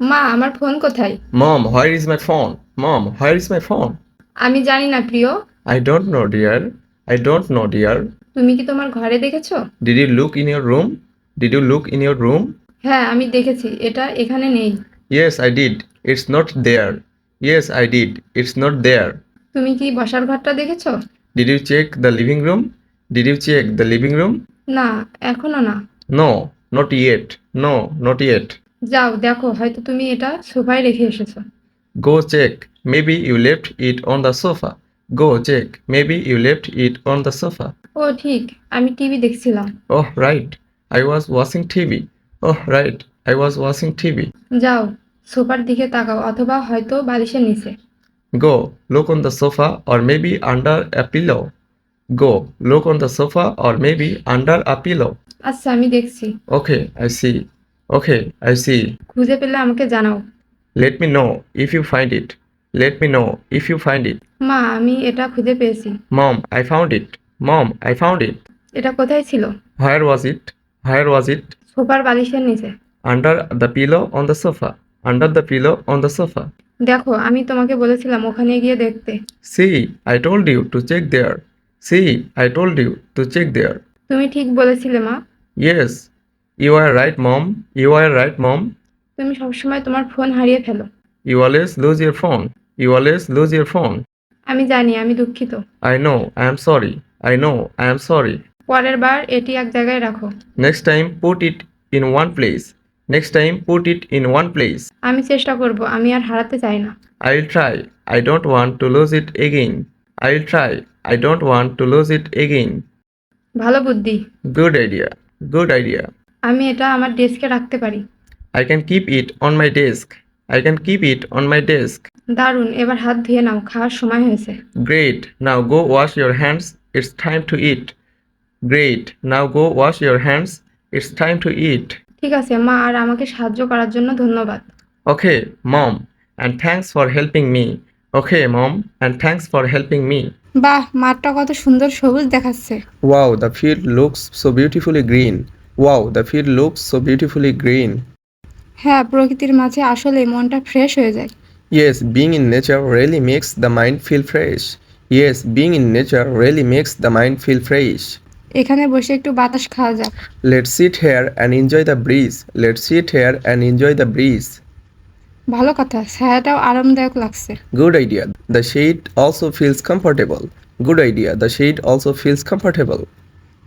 মা আমার ফোন কোথায়? Mom where is my phone mom where is my phone আমি জানি না প্রিয়। I don't know dear I don't know dear তুমি কি তোমার ঘরে দেখেছ? Did you look in your room did you look in your room হ্যাঁ আমি দেখেছি। এটা এখানে নেই। Yes I did it's not there yes I did it's not there তুমি কি বসার ঘরটা দেখেছ? Did you check the living room did you check the living room না এখনও না। No not yet no not yet যাও দেখো হয়তো তুমি এটা সোফায় রেখে এসেছ। Go check maybe you left it on the sofa go check maybe you left it on the sofa ও ঠিক আমি টিভি দেখছিলাম। ওহ right I was washing TV. Oh right I was washing TV. যাও সোফার দিকে তাকাও অথবা হয়তো বালিশের নিচে। Go look on the sofa or maybe under a pillow go look on the sofa or maybe under a pillow আচ্ছা আমি দেখছি। Okay I see okay I see খুঁজে পেলে আমাকে জানাও। Let me know if you find it let me know if you find it মা আমি এটা খুঁজে পেয়েছি। Mom I found it mom I found it এটা কোথায় ছিল? হোয়ার ওয়াজ ইট হোয়ার ওয়াজ ইট সোফার বালিশের নিচে। Under the pillow on the sofa under the pillow on the sofa দেখো আমি তোমাকে বলেছিলাম ওখানে গিয়ে দেখতে। See I told you to check there see I told you to check there তুমি ঠিক বলেছিলে মা। Yes you are right mom you are right mom তুমি সবসময় তোমার ফোন হারিয়ে ফেলো। You always lose your phone you always lose your phone আমি জানি আমি দুঃখিত। I know I am sorry I know I am sorry পরের বার এটি এক জায়গায় রাখো। Next time put it in one place next time put it in one place আমি চেষ্টা করব আমি আর হারাতে চাই না। I will try I don't want to lose it again I will try I don't want to lose it again ভালো বুদ্ধি। গুড আইডিয়া গুড আইডিয়া আমি এটা আমার ডেস্কে রাখতে পারি। I can keep it on my desk I can keep it on my desk দারুণ এবার হাত ধুয়ে নাও খাওয়ার সময় হয়েছে। Great now go wash your hands it's time to eat great now go wash your hands it's time to eat ঠিক আছে মা আর আমাকে সাহায্য করার জন্য ধন্যবাদ। Okay mom and thanks for helping me okay mom and thanks for helping me বাহ মাঠটা কত সুন্দর সবুজ দেখাচ্ছে। Wow the field looks so beautifully green wow the field looks so beautifully green হ্যাঁ প্রকৃতির মাঝে আসলে মনটা ফ্রেশ হয়ে যায়। Yes being in nature really makes the mind feel fresh yes being in nature really makes the mind feel fresh এখানে বসে একটু বাতাস খাওয়া যাক। Let sit here and enjoy the breeze let sit here and enjoy the breeze ভালো কথা ছায়াটাও আরামদায়ক লাগছে। Good idea the shade also feels comfortable good idea the shade also feels comfortable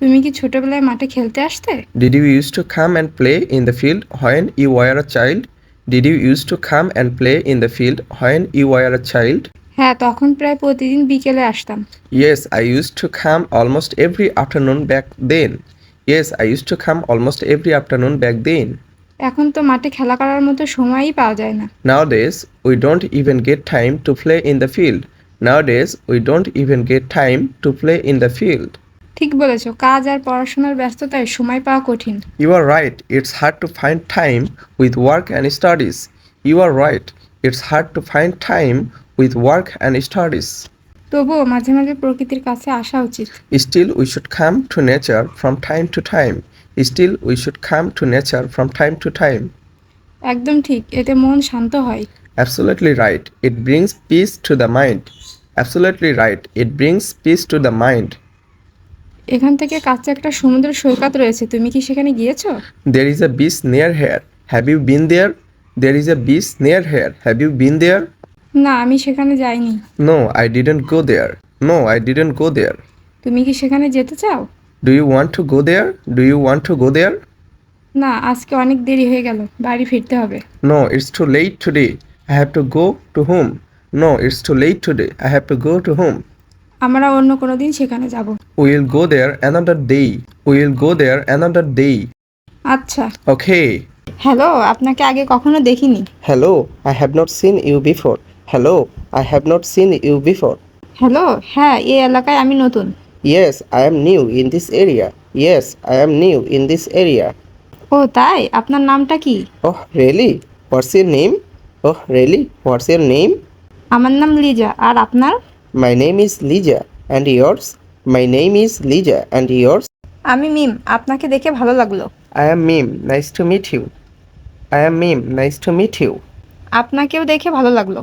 তুমি কি ছোটবেলায় মাঠে খেলতে আসতে? Did you use to come and play in the field when you were a child did you use to come and play in the field when you were a child হ্যাঁ তখন প্রায় প্রতিদিন বিকেলে আসতাম। Yes I use to come almost every afternoon back then yes I use to come almost every afternoon back then এখন তো মাঠে খেলা করার মতো সময়ই পাওয়া যায় না। Nowadays we don't even get time to play in the field nowadays we don't even get time to play in the field ঠিক বলেছ কাজ আর পড়াশোনার ব্যস্ততায় সময় পাওয়া কঠিন। You are right it's hard to find time with work and studies you are right it's hard to find time with work and studies তবুও মাঝে মাঝে প্রকৃতির কাছে আসা উচিত। Still we should come to nature from time to time still we should come to nature from time to time একদম ঠিক এতে মন শান্ত হয়। Absolutely right it brings peace to the mind absolutely right it brings peace to the mind এখান থেকে কাছে একটা সমুদ্র সৈকত রয়েছে তুমি কি সেখানে গিয়েছো? There is a beach near here have you been there there is a beach near here have you been there না আমি সেখানে যাইনি। No I didn't go there no I didn't go there তুমি কি সেখানে যেতে চাও? Do you want to go there do you want to go there না আজকে অনেক দেরি হয়ে গেল বাড়ি ফিরতে হবে। No it's too late today I have to go to home no it's too late today I have to go to home আমরা অন্য কোনো দিন সেখানে যাব। We'll go there another day. We'll go there another day. আচ্ছা Okay. Hello আপনাকে আগে কখনো দেখিনি Hello, I have not seen you before. Hello, I have not seen you before. Hello হ্যাঁ এই এলাকায় আমি নতুন Yes, I am new in this area. Yes, I am new in this area. ও তাই আপনার নামটা কি Oh, really? What's your name? Oh, really? What's your name? আমার নাম লিজা আর আপনার My name is Lija. And yours? My name is Lija. And yours? আমি মিম আপনাকে দেখে ভালো লাগল I am Mim. Nice to meet you. I am Mim. Nice to meet you. আপনাকেও দেখে ভালো লাগল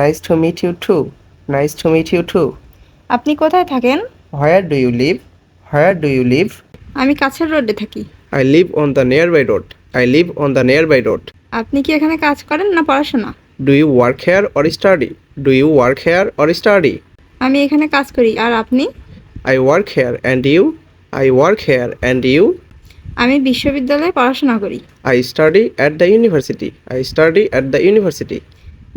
Nice to meet you too. Nice to meet you too. আপনি কোথায় থাকেন Where do you live? Where do you live? আমি কাছের রোডে থাকি I live on the nearby road. I live on the nearby road. আপনি কি এখানে কাজ করেন না পড়াশোনা Do you work here or study? Do you work here or study? আমি এখানে কাজ করি আর আপনি I work here and you I work here and you আমি বিশ্ববিদ্যালয়ে পড়াশোনা করি। I study at the university I study at the university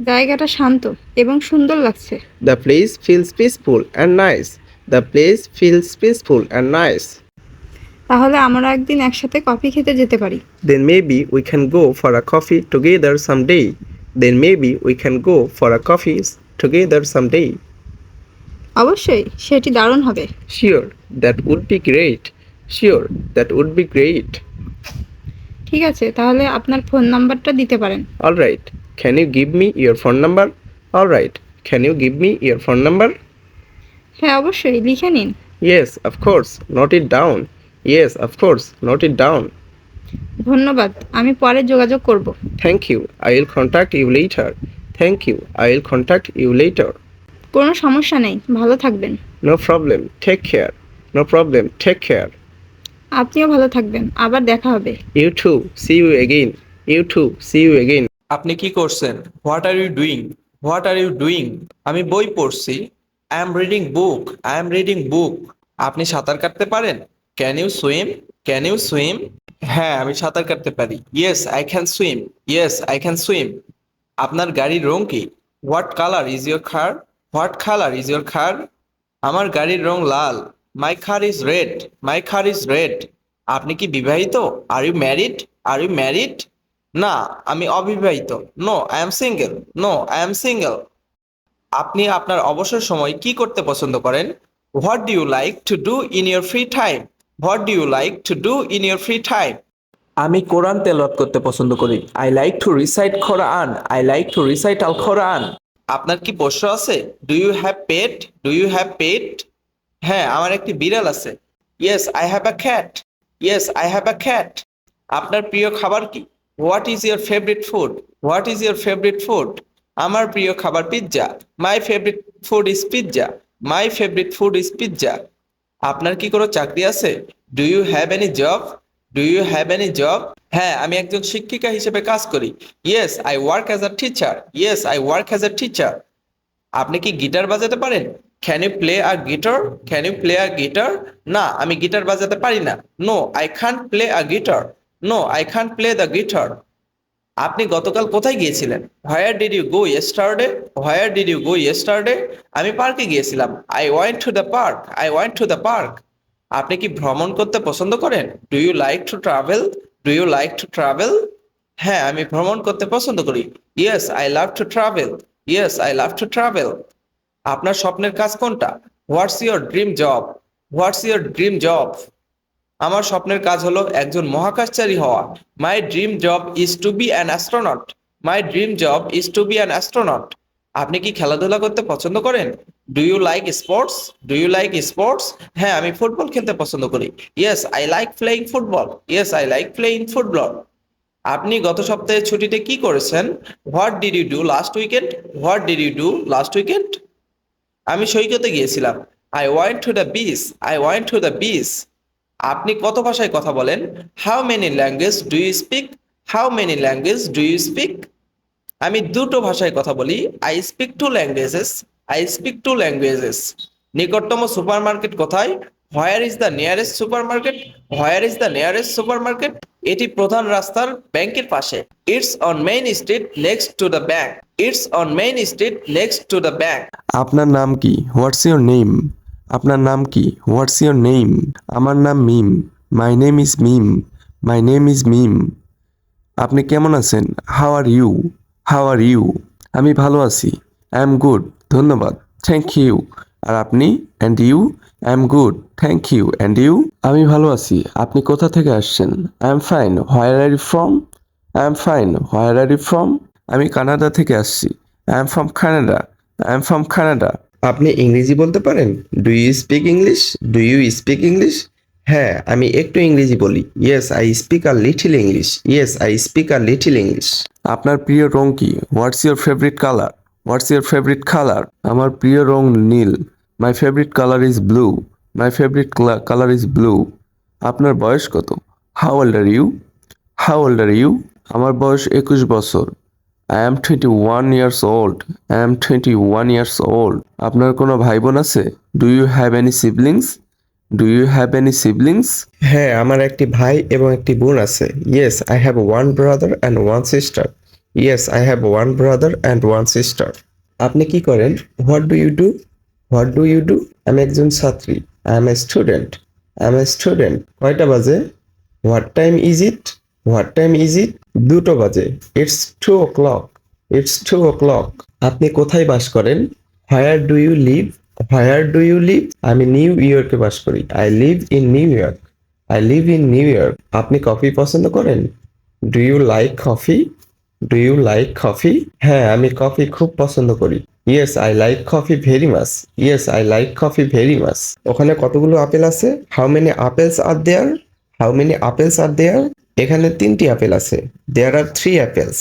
জায়গাটা শান্ত এবং সুন্দর লাগছে। The place feels peaceful and nice the place feels peaceful and nice তাহলে আমরা একদিন একসাথে কফি খেতে যেতে পারি। Then maybe we can go for a coffee together some day then maybe we can go for a coffee together some day অবশ্যই সেটি দারুণ হবে। Sure that would be great sure that would be great ঠিক আছে তাহলে আপনার phone নাম্বারটা দিতে পারেন। All right can you give me your phone number all right can you give me your phone number হ্যাঁ অবশ্যই লিখে নিন। Yes of course note it down yes of course note it down ধন্যবাদ আমি পরে যোগাযোগ করব। Thank you I will contact you later thank you I will contact you later কোনো সমস্যা নেই ভালো থাকবেন। No problem take care. No problem take care. আপনিও ভালো থাকবেন আবার দেখা হবে। You too, see you again. You too, see you again. আপনি কি করছেন? What are you doing what are you doing আমি বই পড়ছি I am reading book I am reading book আপনি সাঁতার কাটতে পারেন? Can you swim can you swim হ্যাঁ আমি সাঁতার কাটতে পারি। Yes I can swim yes I can swim আপনার গাড়ির রং কি? What colour is your car what colour is your car আমার গাড়ির রং লাল। My car is red my car is red আপনি কি বিবাহিত? Are you married are you married না, আমি অবিবাহিত। No I am single no I am single আপনি আপনার অবসর সময় কি করতে পছন্দ করেন? What do you like to do in your free time what do you like to do in your free time আমি কোরআন তেলাওয়াত করতে পছন্দ করি। I like to recite Quran I like to recite al Quran আপনার কি পোষ্য আছে? Do you have pet do you have pet হ্যাঁ আমার একটি বিড়াল আছে। Yes I have a cat yes I have a cat আপনার প্রিয় খাবার কি? What is your favourite food what is your favourite food আমার প্রিয় খাবার pizza my favourite food is pizza my favourite food is pizza আপনার কি কোনো চাকরি আছে? Do you have any job do you have any job হ্যাঁ আমি একজন শিক্ষিকা হিসেবে কাজ করি। Yes I work as a teacher yes I work as a teacher আপনি কি গিটার বাজাতে পারেন? Can you play a guitar can you play a guitar না, আমি গিটার বাজাতে পারি না। No I can't play a guitar no I can't play the guitar আপনি গতকাল কোথায় গিয়েছিলেন? Where did you go yesterday where did you go yesterday আমি পার্কে গিয়েছিলাম। I went to the park I went to the park আপনি কি ভ্রমণ করতে পছন্দ করেন? Do you like to travel do you like to travel হ্যাঁ আমি ভ্রমণ করতে পছন্দ করি। Yes I love to travel yes I love to travel আপনার স্বপ্নের কাজ কোনটা? What's your dream job what's your dream job আমার স্বপ্নের কাজ হলো একজন মহাকাশচারী হওয়া। My dream job is to be an astronaut my dream job is to be an astronaut আপনি কি খেলাধুলা করতে পছন্দ করেন? Do you like sports do you like sports হ্যাঁ আমি ফুটবল খেলতে পছন্দ করি। Yes I like playing football yes I like playing football আপনি গত সপ্তাহে ছুটিতে কি করেছেন? What did you do last weekend what did you do last weekend আমি সৈকতে গিয়েছিলাম। I want to the beach I want to the beach আপনি কত ভাষায় কথা বলেন? How many language do you speak how many language do you speak আমি দুটো ভাষায় কথা বলি। I speak two languages I speak two languages নিকটতম সুপার মার্কেট কোথায়? Where is the nearest supermarket where is the nearest supermarket এটি প্রধান রাস্তার ব্যাংকের পাশে। It's on main street next to the bank it's on main street next to the bank আপনার নাম কি? হোয়াটস ইয়োর নেম আপনার নাম কি? হোয়াটস ইয়োর নেম আমার নাম Mim. My name is Mim. My name is Mim. আপনি কেমন আছেন? How are you how are you আমি ভালো আছি। আই এম গুড ধন্যবাদ। থ্যাংক ইউ আর আপনি? And you I am good thank you and you আমি ভালো আছি। আপনি কোথা থেকে আসছেন? I am fine where are you from I am fine where are you from আমি কানাডা থেকে আসছি। I am from Canada I am from Canada আপনি ইংরেজি বলতে পারেন? Do you speak English do you speak English হ্যাঁ আমি একটু ইংরেজি বলি। Yes I speak a little English yes I speak a little English আপনার প্রিয় রং কি? What's your favourite colour what's your favourite colour আমার প্রিয় রং নীল। My favourite colour is blue my favourite colour is blue আপনার বয়স কত? How old are you how old are you আমার বয়স একুশ বছর। I am twenty one years old I am twenty one years old আপনার কোনো ভাই বোন আছে? Do you have any siblings do you have any siblings হ্যাঁ আমার একটি ভাই এবং একটি বোন আছে। Yes I have one brother and one sister yes I have one brother and one sister আপনি কি করেন? What do you do what do you do আমি একজন ছাত্রী। I am a student I am a student কয়টা বাজে? What time is it what time is it দুটো বাজে। It's two o'clock it's two o'clock আপনি কোথায় বাস করেন? Where do you live where do you live আমি নিউ ইয়র্কে বাস করি। I live in New York I live in New York আপনি কফি পছন্দ করেন? Do you like coffee do you like coffee হ্যাঁ আমি কফি খুব পছন্দ করি। Yes I like coffee very much yes I like coffee very much ওখানে কতগুলো আপেল আছে? How many apples are there how many apples are there এখানে তিনটি আপেল আছে। There are three apples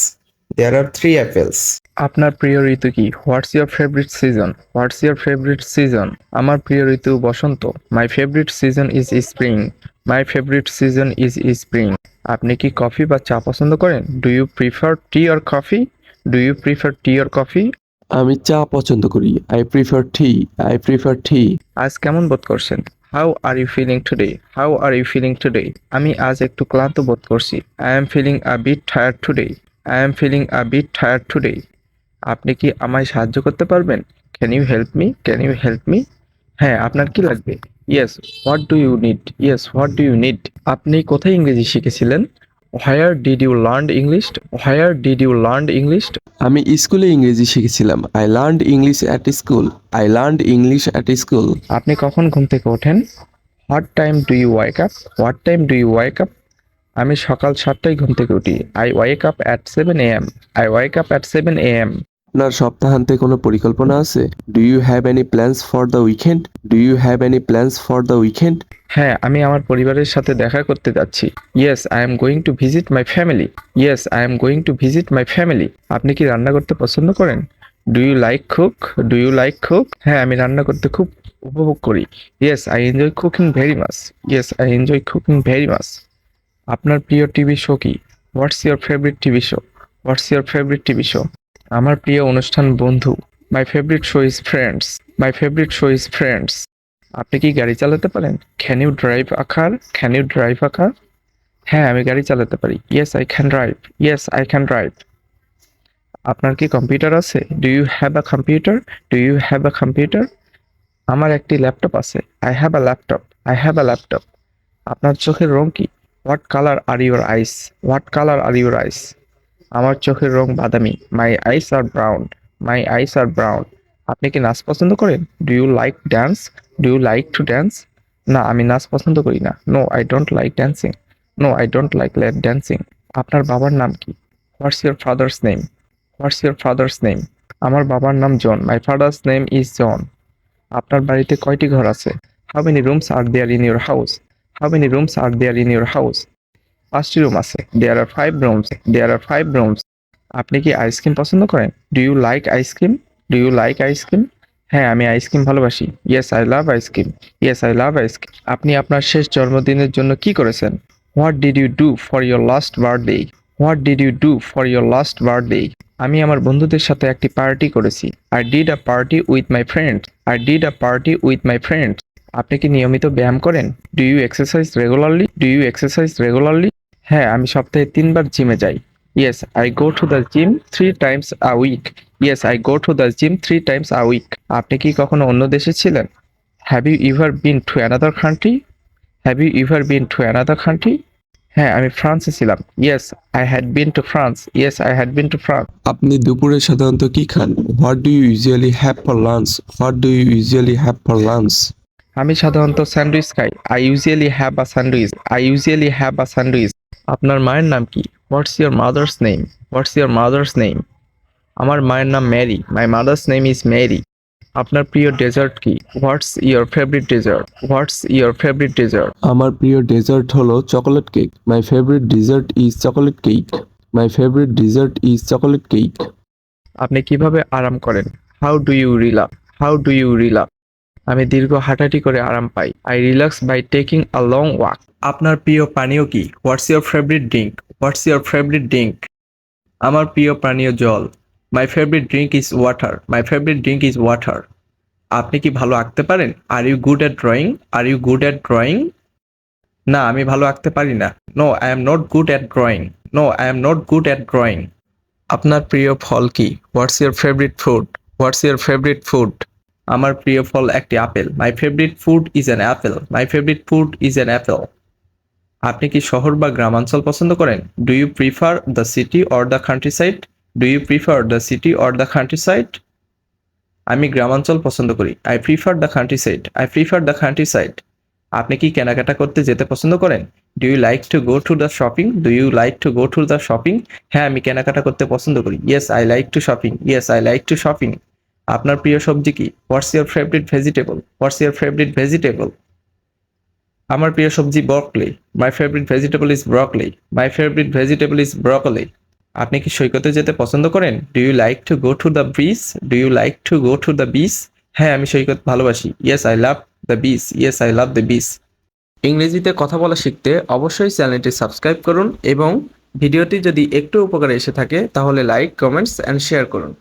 there are three apples আপনার প্রিয় ঋতু কি? What's your favourite season what's your favourite season আমার প্রিয় ঋতু বসন্ত। My favourite season is spring my favourite season is spring আপনি কি কফি বা চা পছন্দ করেন? Do you prefer tea or coffee do you prefer tea or coffee আমি চা পছন্দ করি। I prefer tea I prefer tea আজ কেমন বোধ করছেন? How are you feeling today how are you feeling today আমি আজ একটু ক্লান্ত বোধ করছি। I am feeling a bit tired today I am feeling a bit tired today আপনি কি আমায় সাহায্য করতে পারবেন? Can you help me can you help me হ্যাঁ আপনার কি লাগবে? Yes what do you need yes what do you need আপনি কোথায় ইংরেজি শিখেছিলেন? Where did you learn English where did you learn English আমি স্কুলে ইংরেজি শিখেছিলাম। I learned English at school I learned English at school আপনি কখন ঘুম থেকে ওঠেন? What time do you wake up what time do you wake up আমি সকাল সাতটায় ঘুম থেকে উঠি। I wake up at seven A M I wake up at seven A M আপনার সপ্তাহান্তে কোনো পরিকল্পনা আছে? Do you have any plans for the weekend do you have any plans for the weekend হ্যাঁ আমি আমার পরিবারের সাথে দেখা করতে যাচ্ছি। Yes I am going to visit my family yes I am going to visit my family আপনি কি রান্না করতে পছন্দ করেন? Do you like cook do you like cook হ্যাঁ আমি রান্না করতে খুব উপভোগ করি। Yes I enjoy cooking very much yes I enjoy cooking very much আপনার প্রিয় টিভি শো কি? What's your favourite TV show what's your favourite TV show আমার প্রিয় অনুষ্ঠান বন্ধু my favourite show is Friends my favourite show is Friends আপনি কি গাড়ি চালাতে পারেন? Can you drive a car can you drive a car হ্যাঁ আমি গাড়ি চালাতে পারি। Yes I can drive yes I can drive আপনার কি কম্পিউটার আছে? Do you have a computer do you have a computer আমার একটি ল্যাপটপ আছে। I have a laptop I have a laptop আপনার চোখের রং কি? What colour are your eyes what colour are your eyes আমার চোখের রং বাদামি। মাই আইস আর ব্রাউন মাই আইস আর ব্রাউন আপনি কি নাচ পছন্দ করেন? Do you like dance do you like to dance না, আমি নাচ পছন্দ করি না। No I don't like dancing no I don't like let dancing আপনার বাবার নাম কি? What's your father's name what's your father's name আমার বাবার নাম John my father's name is John আপনার বাড়িতে কয়টি ঘর আছে? How many rooms are there in your house how many rooms are there in your house পাঁচটি রুম আছে there are five rooms there are five rooms আপনি কি ice cream পছন্দ করেন? Do you like ice cream do you like ice cream হ্যাঁ আমি ice cream ভালোবাসি। Yes I love ice cream yes I love ice cream আপনি আপনার শেষ জন্মদিনের জন্য কি করেছেন? What did you do for your last birthday what did you do for your last birthday আমি আমার বন্ধুদের সাথে একটি পার্টি করেছি। I did a party with my friend I did a party with my friend আপনি কি নিয়মিত ব্যায়াম করেন? Do you exercise regularly do you exercise regularly হ্যাঁ আমি সপ্তাহে তিনবার জিমে যাই। Yes I go to the gym three times a week yes I go to the gym three times a week আপনি কি কখনো অন্য দেশে ছিলেন? Have you ever been to another country have you ever been to another country হ্যাঁ আমি ফ্রান্সে ছিলাম। Yes I had been to France yes I had been to France আপনি দুপুরে সাধারণত কি খান? What do you usually have for lunch what do you usually have for lunch আমি সাধারণত স্যান্ডউইচ খাই। I usually have a sandwich I usually have a sandwich আপনার মায়ের নাম কি? What's your mother's name what's your mother's name আমার মায়ের নাম Mary my mother's name is Mary আপনার প্রিয় ডেজার্ট কি? What's your favourite dessert what's your favourite dessert আমার প্রিয় ডেজার্ট হলো chocolate cake my favourite dessert is chocolate cake my favourite dessert is chocolate cake আপনি কীভাবে আরাম করেন? How do you রিলাপ how do you রিলাপ আমি দীর্ঘ হাঁটাহাঁটি করে আরাম পাই। I relax by taking a long walk আপনার প্রিয় পানীয় কি? What's your favourite drink what's your favourite drink আমার প্রিয় পানীয় জল। My favourite drink is water my favourite drink is water আপনি কি ভালো আঁকতে পারেন? Are you good at drawing are you good at drawing না, আমি ভালো আঁকতে পারি না। No I am not good at drawing no I am not good at drawing আপনার প্রিয় ফল কি? What's your favourite food what's your favourite food আমার প্রিয় ফল একটি apple. My favourite food is an apple my favourite food is an apple আপনি কি শহর বা গ্রামাঞ্চল পছন্দ করেন? Do you prefer the city or the countryside do you prefer the city or the countryside আমি গ্রামাঞ্চল পছন্দ করি। I prefer the countryside I prefer the countryside আপনি কি কেনাকাটা করতে যেতে পছন্দ করেন? Do you like to go to the shopping do you like to go to the shopping হ্যাঁ আমি কেনাকাটা করতে পছন্দ করি। Yes I like to shopping yes I like to shopping আপনার প্রিয় সবজি কি? What's your favourite vegetable what's your favourite vegetable আমার প্রিয় সবজি broccoli my favourite vegetable is broccoli my favourite vegetable is broccoli আপনি কি সৈকতে যেতে পছন্দ করেন? Do you like to go to the beach do you like to go to the beach হ্যাঁ আমি সৈকত ভালোবাসি। Yes I love the beach yes I love the beach ইংরেজিতে কথা বলা শিখতে অবশ্যই চ্যানেলটি সাবস্ক্রাইব করুন এবং ভিডিওটি যদি একটু উপকারে এসে থাকে, তাহলে লাইক কমেন্টস অ্যান্ড শেয়ার করুন।